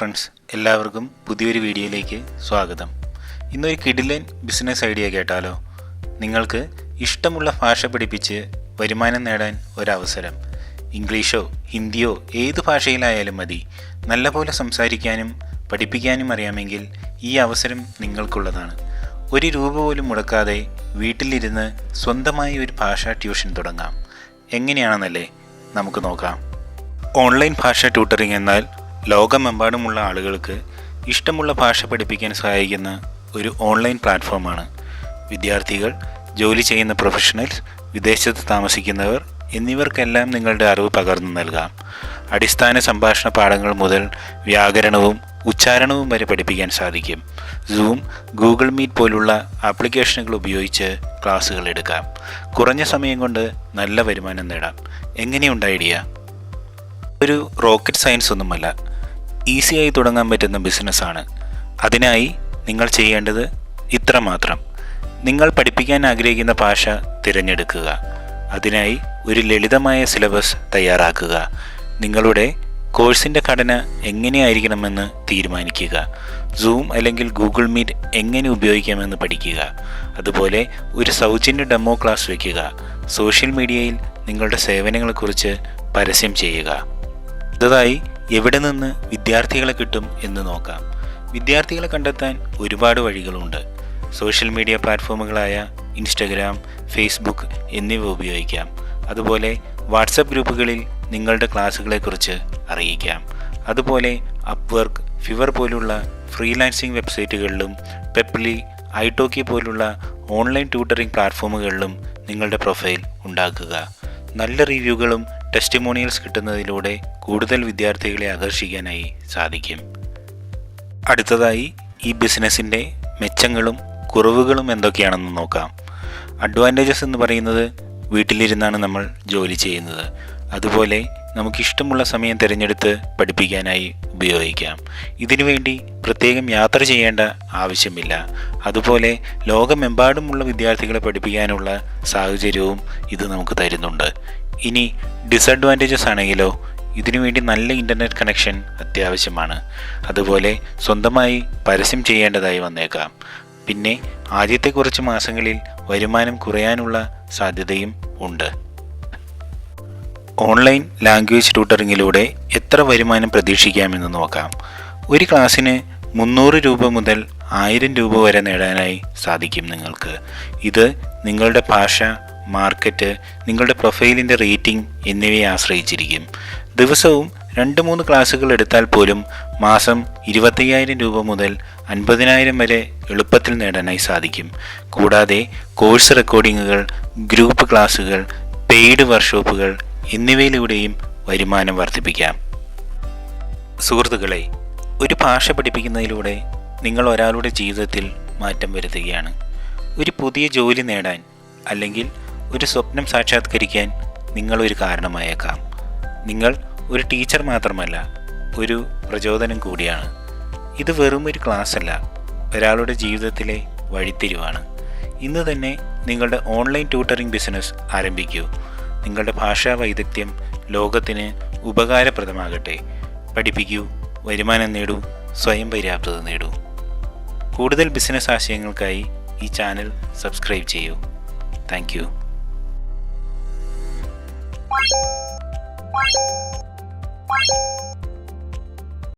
Friends എല്ലാവർക്കും പുതിയൊരു വീഡിയോയിലേക്ക് സ്വാഗതം. ഇന്നൊരു കിഡിലൈൻ ബിസിനസ് ഐഡിയ കേട്ടാലോ? നിങ്ങൾക്ക് ഇഷ്ടമുള്ള ഭാഷ പഠിപ്പിച്ച് വരുമാനം നേടാൻ ഒരവസരം. ഇംഗ്ലീഷോ ഹിന്ദിയോ ഏത് ഭാഷയിലായാലും മതി. നല്ലപോലെ സംസാരിക്കാനും പഠിപ്പിക്കാനും അറിയാമെങ്കിൽ ഈ അവസരം നിങ്ങൾക്കുള്ളതാണ്. ഒരു രൂപ പോലും മുടക്കാതെ വീട്ടിലിരുന്ന് സ്വന്തമായി ഒരു ഭാഷാ ട്യൂഷൻ തുടങ്ങാം. എങ്ങനെയാണെന്നല്ലേ നമുക്ക് നോക്കാം. ഓൺലൈൻ ഭാഷ ട്യൂട്ടറിംഗ് എന്നാൽ ലോകമെമ്പാടുമുള്ള ആളുകൾക്ക് ഇഷ്ടമുള്ള ഭാഷ പഠിപ്പിക്കാൻ സഹായിക്കുന്ന ഒരു ഓൺലൈൻ പ്ലാറ്റ്ഫോമാണ്. വിദ്യാർത്ഥികൾ ജോലി ചെയ്യുന്ന പ്രൊഫഷണൽസ് വിദേശത്ത് താമസിക്കുന്നവർ എന്നിവർക്കെല്ലാം നിങ്ങളുടെ അറിവ് പകർന്നു നൽകാം. അടിസ്ഥാന സംഭാഷണ പാഠങ്ങൾ മുതൽ വ്യാകരണവും ഉച്ചാരണവും വരെ പഠിപ്പിക്കാൻ സാധിക്കും. സൂം ഗൂഗിൾ മീറ്റ് പോലുള്ള ആപ്ലിക്കേഷനുകൾ ഉപയോഗിച്ച് ക്ലാസ്സുകൾ എടുക്കാം. കുറഞ്ഞ സമയം കൊണ്ട് നല്ല വരുമാനം നേടാം. എങ്ങനെയുണ്ട് ഐഡിയ? ഒരു റോക്കറ്റ് സയൻസ് ഒന്നുമല്ല. ഈസിയായി തുടങ്ങാൻ പറ്റുന്ന ബിസിനസ്സാണ്. അതിനായി നിങ്ങൾ ചെയ്യേണ്ടത് ഇത്ര മാത്രം നിങ്ങൾ പഠിപ്പിക്കാൻ ആഗ്രഹിക്കുന്ന ഭാഷ തിരഞ്ഞെടുക്കുക. അതിനായി ഒരു ലളിതമായ സിലബസ് തയ്യാറാക്കുക. നിങ്ങളുടെ കോഴ്സിന്റെ ഘടന എങ്ങനെയായിരിക്കണമെന്ന് തീരുമാനിക്കുക. സൂം അല്ലെങ്കിൽ ഗൂഗിൾ മീറ്റ് എങ്ങനെ ഉപയോഗിക്കാമെന്ന് പഠിക്കുക. അതുപോലെ ഒരു സൗജന്യ ഡെമോ ക്ലാസ് വയ്ക്കുക സോഷ്യൽ മീഡിയയിൽ നിങ്ങളുടെ സേവനങ്ങളെക്കുറിച്ച് പരസ്യം ചെയ്യുക. അടുത്തതായി എവിടെ നിന്ന് വിദ്യാർത്ഥികളെ കിട്ടും എന്ന് നോക്കാം. വിദ്യാർത്ഥികളെ കണ്ടെത്താൻ ഒരുപാട് വഴികളുണ്ട്. സോഷ്യൽ മീഡിയ പ്ലാറ്റ്ഫോമുകളായ ഇൻസ്റ്റഗ്രാം ഫേസ്ബുക്ക് എന്നിവ ഉപയോഗിക്കാം. അതുപോലെ വാട്സപ്പ് ഗ്രൂപ്പുകളിൽ നിങ്ങളുടെ ക്ലാസ്സുകളെക്കുറിച്ച് അറിയിക്കാം. അതുപോലെ അപ്വർക്ക് ഫിവർ പോലുള്ള ഫ്രീലാൻസിംഗ് വെബ്സൈറ്റുകളിലും പെപ്ലി ഐടോക്കി പോലുള്ള ഓൺലൈൻ ട്യൂട്ടറിംഗ് പ്ലാറ്റ്ഫോമുകളിലും നിങ്ങളുടെ പ്രൊഫൈൽ ഉണ്ടാക്കുക. നല്ല റിവ്യൂകളും ടെസ്റ്റിമോണിയൽസ് കിട്ടുന്നതിലൂടെ കൂടുതൽ വിദ്യാർത്ഥികളെ ആകർഷിക്കാനായി സാധിക്കും. അടുത്തതായി ഈ ബിസിനസ്സിന്റെ മെച്ചങ്ങളും കുറവുകളും എന്തൊക്കെയാണെന്ന് നോക്കാം. അഡ്വാന്റേജസ് എന്ന് പറയുന്നത് വീട്ടിലിരുന്നാണ് നമ്മൾ ജോലി ചെയ്യുന്നത്. അതുപോലെ നമുക്കിഷ്ടമുള്ള സമയം തിരഞ്ഞെടുത്ത് പഠിപ്പിക്കാനായി ഉപയോഗിക്കാം. ഇതിനുവേണ്ടി പ്രത്യേകം യാത്ര ചെയ്യേണ്ട ആവശ്യമില്ല. അതുപോലെ ലോകമെമ്പാടുമുള്ള വിദ്യാർത്ഥികളെ പഠിപ്പിക്കാനുള്ള സാഹചര്യവും ഇത് നമുക്ക് തരുന്നുണ്ട്. ഇനി ഡിസഡ്വാന്റേജസ് ആണെങ്കിലോ ഇതിനുവേണ്ടി നല്ല ഇന്റർനെറ്റ് കണക്ഷൻ അത്യാവശ്യമാണ്. അതുപോലെ സ്വന്തമായി പരസ്യം ചെയ്യേണ്ടതായി വന്നേക്കാം. പിന്നെ ആദ്യത്തെ കുറച്ച് മാസങ്ങളിൽ വരുമാനം കുറയാനുള്ള സാധ്യതയും ഉണ്ട്. ഓൺലൈൻ ലാംഗ്വേജ് ട്യൂട്ടറിങ്ങിലൂടെ എത്ര വരുമാനം പ്രതീക്ഷിക്കാമെന്ന് നോക്കാം. ഒരു ക്ലാസ്സിന് മുന്നൂറ് രൂപ മുതൽ ആയിരം രൂപ വരെ നേടാനായി സാധിക്കും നിങ്ങൾക്ക്. ഇത് നിങ്ങളുടെ ഭാഷ മാർക്കറ്റ് നിങ്ങളുടെ പ്രൊഫൈലിന്റെ റേറ്റിംഗ് എന്നിവയെ ആശ്രയിച്ചിരിക്കും. ദിവസവും രണ്ട് മൂന്ന് ക്ലാസ്സുകൾ എടുത്താൽ പോലും മാസം ഇരുപത്തയ്യായിരം രൂപ മുതൽ അൻപതിനായിരം വരെ എളുപ്പത്തിൽ നേടാനായി സാധിക്കും. കൂടാതെ കോഴ്സ് റെക്കോർഡിങ്ങുകൾ ഗ്രൂപ്പ് ക്ലാസ്സുകൾ പെയ്ഡ് വർക്ക്ഷോപ്പുകൾ എന്നിവയിലൂടെയും വരുമാനം വർദ്ധിപ്പിക്കാം. സുഹൃത്തുക്കളെ ഒരു ഭാഷ പഠിപ്പിക്കുന്നതിലൂടെ നിങ്ങൾ ഒരാളുടെ ജീവിതത്തിൽ മാറ്റം വരുത്തുകയാണ്. ഒരു പുതിയ ജോലി നേടാൻ അല്ലെങ്കിൽ ഒരു സ്വപ്നം സാക്ഷാത്കരിക്കാൻ നിങ്ങളൊരു കാരണമായേക്കാം. നിങ്ങൾ ഒരു ടീച്ചർ മാത്രമല്ല ഒരു പ്രചോദനം കൂടിയാണ്. ഇത് വെറും ഒരു ക്ലാസ് അല്ല ഒരാളുടെ ജീവിതത്തിലെ വഴിത്തിരിവാണ്. ഇന്ന് തന്നെ നിങ്ങളുടെ ഓൺലൈൻ ട്യൂട്ടറിംഗ് ബിസിനസ് ആരംഭിക്കൂ. നിങ്ങളുടെ ഭാഷാ വൈദഗ്ധ്യം ലോകത്തിന് ഉപകാരപ്രദമാകട്ടെ. പഠിപ്പിക്കൂ വരുമാനം നേടൂ സ്വയം പര്യാപ്തത നേടൂ. കൂടുതൽ ബിസിനസ് ആശയങ്ങൾക്കായി ഈ ചാനൽ സബ്സ്ക്രൈബ് ചെയ്യൂ. താങ്ക്